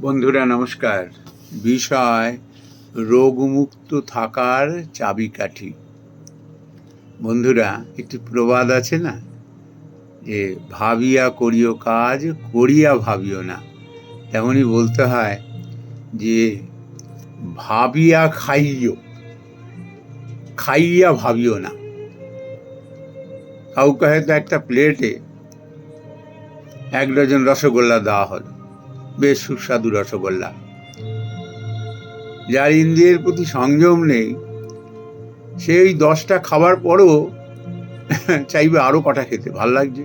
বন্ধুরা, নমস্কার। বিষয়, রোগমুক্ত থাকার চাবিকাঠি। বন্ধুরা, একটি প্রবাদ আছে না? যে, ভাবিয়া করিও কাজ, করিয়া ভাবিও না। তেমনই বলতে হয় যে, ভাবিয়া খাইও, খাইয়া ভাবিও না। কাউকে হয়তো একটা প্লেটে এক ডজন রসগোল্লা দেওয়া হলো। বেশ সুস্বাদু রসগোল্লা। যার ইন্দ্রিয়ের প্রতি সংযম নেই সে ওই দশটা খাবার পরও চাইবে আরও কটা খেতে, ভালো লাগছে।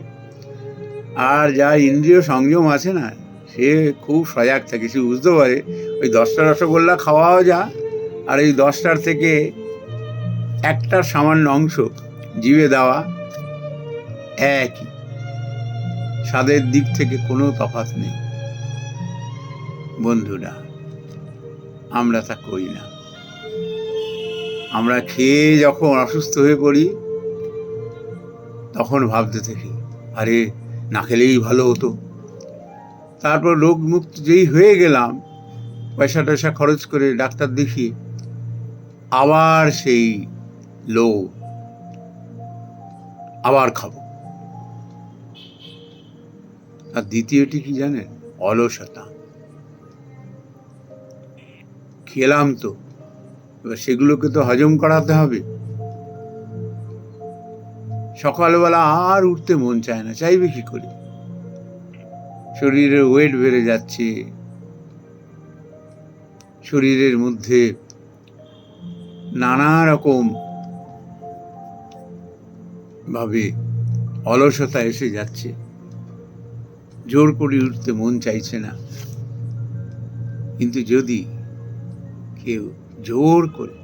আর যার ইন্দ্রিয় সংযম আছে না, সে খুব সজাগ থাকে, সে বুঝতে পারে, ওই দশটা রসগোল্লা খাওয়াও যা, আর এই দশটার থেকে একটার সামান্য অংশ জিভে দেওয়া একই। স্বাদের দিক থেকে কোনো তফাৎ নেই। বন্ধুরা, আমরা তা করি না। আমরা খেয়ে যখন অসুস্থ হয়ে পড়ি, তখন ভাবতে থাকি, আরে, না খেলেই ভালো হতো। তারপর রোগ মুক্ত যেই হয়ে গেলাম পয়সা টয়সা খরচ করে ডাক্তার দেখিয়ে, আবার সেই লো আবার খাব। আর দ্বিতীয়টি কি জানেন? অলসতা। খেলাম তো। এবার সেগুলোকে তো হজম করাতে হবে। সকালবেলা আর উঠতে মন চায় না, চাইবে কি করে? শরীরের ওয়েট বেড়ে যাচ্ছে। শরীরের মধ্যে নানা রকম ভাবে অলসতা এসে যাচ্ছে। জোর করে উঠতে মন চাইছে না। কিন্তু যদি কেউ জোর করে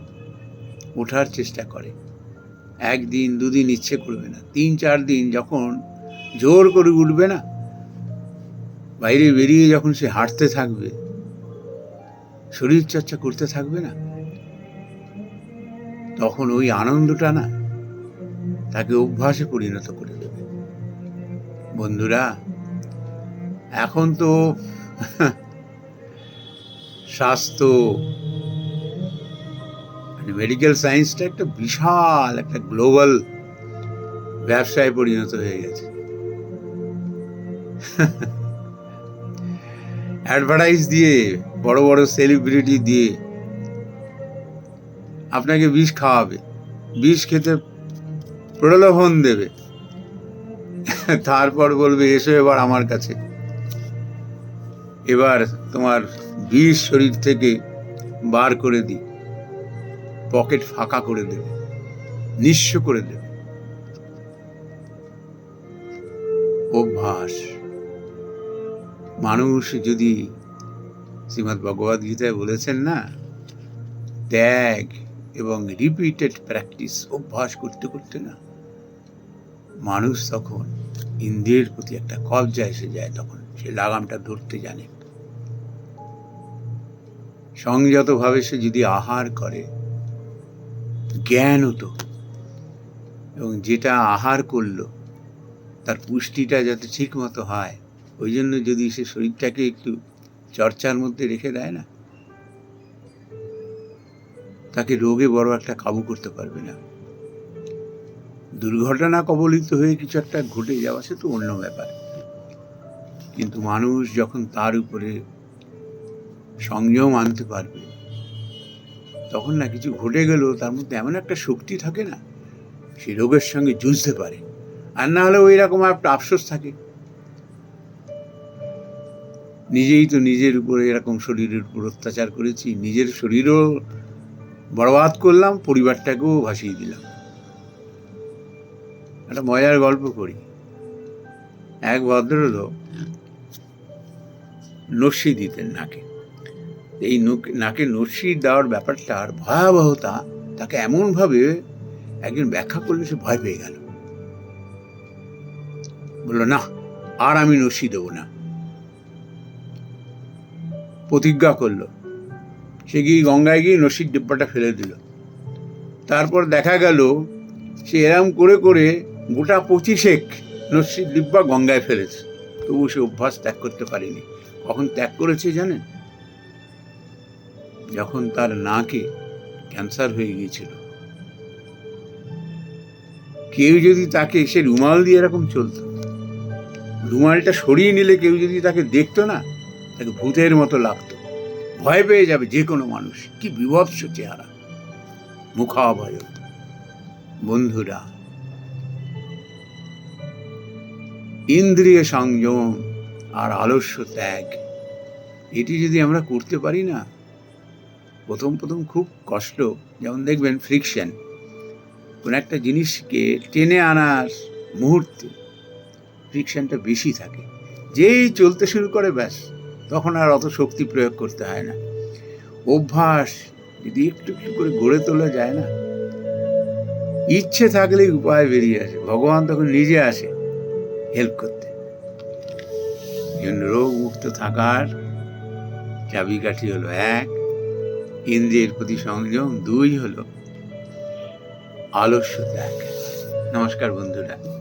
ওঠার চেষ্টা করে। একদিন, দুদিন ইচ্ছে করবে না। তিন, চার দিন যখন জোর করে উঠবে না, বাইরে বেরিয়ে যখন সে হাঁটতে থাকবে, শরীর চর্চা করতে থাকবে না, তখন ওই আনন্দটা না তাকে অভ্যাসে পরিণত করে দেবে। বন্ধুরা, এখন তো স্বাস্থ্য মেডিকেল সায়েন্সটা একটা বিশাল একটা গ্লোবাল ব্যবসায় পরিণত হয়ে গেছে। অ্যাডভার্টাইজ দিয়ে, বড় বড় সেলিব্রিটি দিয়ে আপনাকে বিষ খাওয়াবে। বিষ খেতে প্রলোভন দেবে। তারপর বলবে, এসো এবার আমার কাছে। এবার তোমার বিষ শরীর থেকে বার করে দিই। পকেট ফাঁকা করে দেবে, নিঃস্ব করে দেবে। অভ্যাস। মানুষ যদি শ্রীমৎ ভগবদ গীতায় বলেছেন না, ত্যাগ এবং রিপিটেড প্র্যাকটিস অভ্যাস করতে করতে না, মানুষ তখন ইন্দ্রিয়ের প্রতি একটা কবজা এসে যায়, তখন সে লাগামটা ধরতে জানে। সংযতভাবে সে যদি আহার করে জ্ঞান হতো এবং যেটা আহার করল, তার পুষ্টিটা যাতে ঠিক মতো হয়, ওই জন্য যদি সে শরীরটাকে একটু চর্চার মধ্যে রেখে দেয় না, তাকে রোগে বড় একটা কাবু করতে পারবে না। দুর্ঘটনা কবলিত হয়ে কিছু একটা ঘটে যাওয়া সে তো অন্য ব্যাপার। কিন্তু মানুষ যখন তার উপরে সংযম আনতে পারবে তখন না কিছু ঘটে গেল তার মধ্যে এমন একটা শক্তি থাকে না, সে রোগের সঙ্গে যুঝতে পারে। আর না হলে ওই রকম একটা আফসোস থাকে। নিজেই তো নিজের উপরে এরকম শরীরের উপর অত্যাচার করেছি, নিজের শরীরও বরবাদ করলাম, পরিবারটাকেও ভাসিয়ে দিলাম। একটা মজার গল্প করি। এক ভদ্রলোক নস্যি দিতেন নাকে। এই নক- নস্যি দেওয়ার ব্যাপারটার ভয়াবহতা তাকে এমনভাবে একজন ব্যাখ্যা করলে সে ভয় পেয়ে গেল। বলল, না, আর আমি নস্যি দেবো না। প্রতিজ্ঞা করল। সে গিয়ে গঙ্গায় গিয়ে নসির ডিব্বাটা ফেলে দিল। তারপর দেখা গেল, সে এরম করে করে গোটা পঁচিশেক নসির ডিব্বা গঙ্গায় ফেলেছে। তবু সে অভ্যাস ত্যাগ করতে পারেনি। কখন ত্যাগ করেছে জানেন? যখন তার নাকে ক্যান্সার হয়ে গিয়েছিল। কেউ যদি তাকে সে রুমাল দিয়ে এরকম চলতো, রুমালটা সরিয়ে নিলে কেউ যদি তাকে দেখতো না, তাকে ভূতের মতো লাগতো। ভয় পেয়ে যাবে যে কোনো মানুষ। কি বিভৎস চেহারা। মুখাভয় বন্ধুরা, ইন্দ্রিয় সংযম আর আলস্য ত্যাগ, এটি যদি আমরা করতে পারি না প্রথম প্রথম খুব কষ্ট। যেমন দেখবেন ফ্রিকশন কোনো একটা জিনিসকে টেনে আনার মুহূর্তে ফ্রিকশনটা বেশি থাকে। যেই চলতে শুরু করে ব্যাস, তখন আর অত শক্তি প্রয়োগ করতে হয় না। অভ্যাস যদি একটু একটু করে গড়ে তোলা যায় না, ইচ্ছে থাকলেই উপায় বেরিয়ে আসে। ভগবান তখন নিজে আসে হেল্প করতে। জন্য রোগ মুক্ত থাকার চাবিকাঠি হলো এক। ইন্দ্রিয়ের প্রতি সংযম দুই হলো আলস্য ত্যাগ। নমস্কার বন্ধুরা।